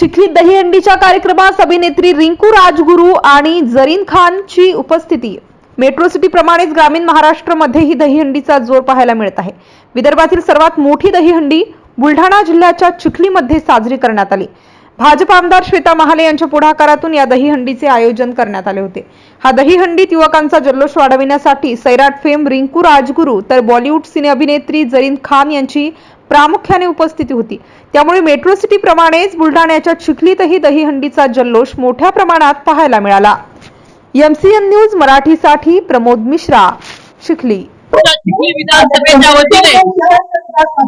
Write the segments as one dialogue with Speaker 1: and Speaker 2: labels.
Speaker 1: चिखली दहीहंडीच्या कार्यक्रमात अभिनेत्री रिंकू राजगुरू आणि जरीन खानची उपस्थिती. मेट्रो सिटी प्रमाणेच ग्रामीण महाराष्ट्रामध्ये ही दहीहंडीचा जोर पाहायला मिळत आहे. विदर्भातील सर्वात मोठी दहीहंडी बुलढाणा जिल्ह्याच्या चिखलीमध्ये साजरी करण्यात आली. भाजप आमदार श्वेता महाले यांच्या पुढाकारातून या दहीहंडीचे आयोजन करण्यात आले होते. हा दहीहंडीत युवकांचा जल्लोष वाढविण्यासाठी सैराट फेम रिंकू राजगुरू तर बॉलिवूड सिने अभिनेत्री जरीन खान यांची प्रामुख्याने उपस्थिती होती. त्यामुळे मेट्रो सिटी प्रमाणेच बुलढाण्याच्या चिखलीतही दहीहंडीचा जल्लोष मोठ्या प्रमाणात पाहायला मिळाला. एमसीएन न्यूज मराठीसाठी प्रमोद मिश्रा चिखली.
Speaker 2: चिखली विधानसभेच्या वतीने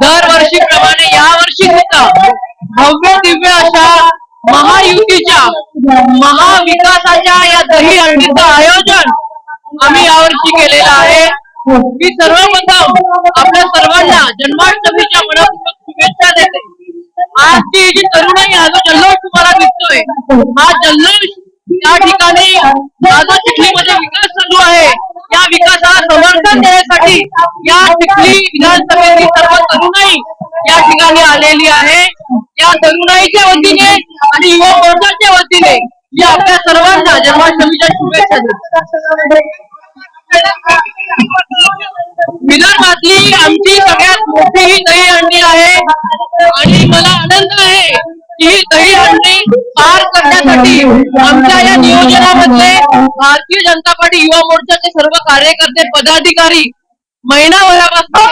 Speaker 2: दरवर्षीप्रमाणे यावर्षी सुद्धा भव्य दिव्य अशा महायुतीच्या महाविकासाच्या या दही हंडीचं आयोजन आम्ही यावर्षी केलेलं आहे. मी सर्वप्रथम आपल्या सर्वांना जन्माष्टमीच्या आजची ही जी तरुणाई हा जो जल्लोष तुम्हाला दिसतोय. हा जल्लोष या ठिकाणी जो चिखलीमध्ये विकास चालू आहे. या विकासाला समर्थन देण्यासाठी या चिखली विधानसभेची सर्व तरुणाई या ठिकाणी आलेली आहे. या तरुणाईच्या वतीने आणि युवा मोर्चाच्या वतीने मी आपल्या सर्वांना जन्माष्टमीच्या शुभेच्छा देतो. विदर्भातली आमची सगळ्यात दही ही आहे? आणि मला आनंद आहे की ही दहीहंडी पार करण्यासाठी आमच्या या नियोजनामध्ये भारतीय जनता पार्टी युवा मोर्चाचे सर्व कार्यकर्ते पदाधिकारी महिनाभरापासून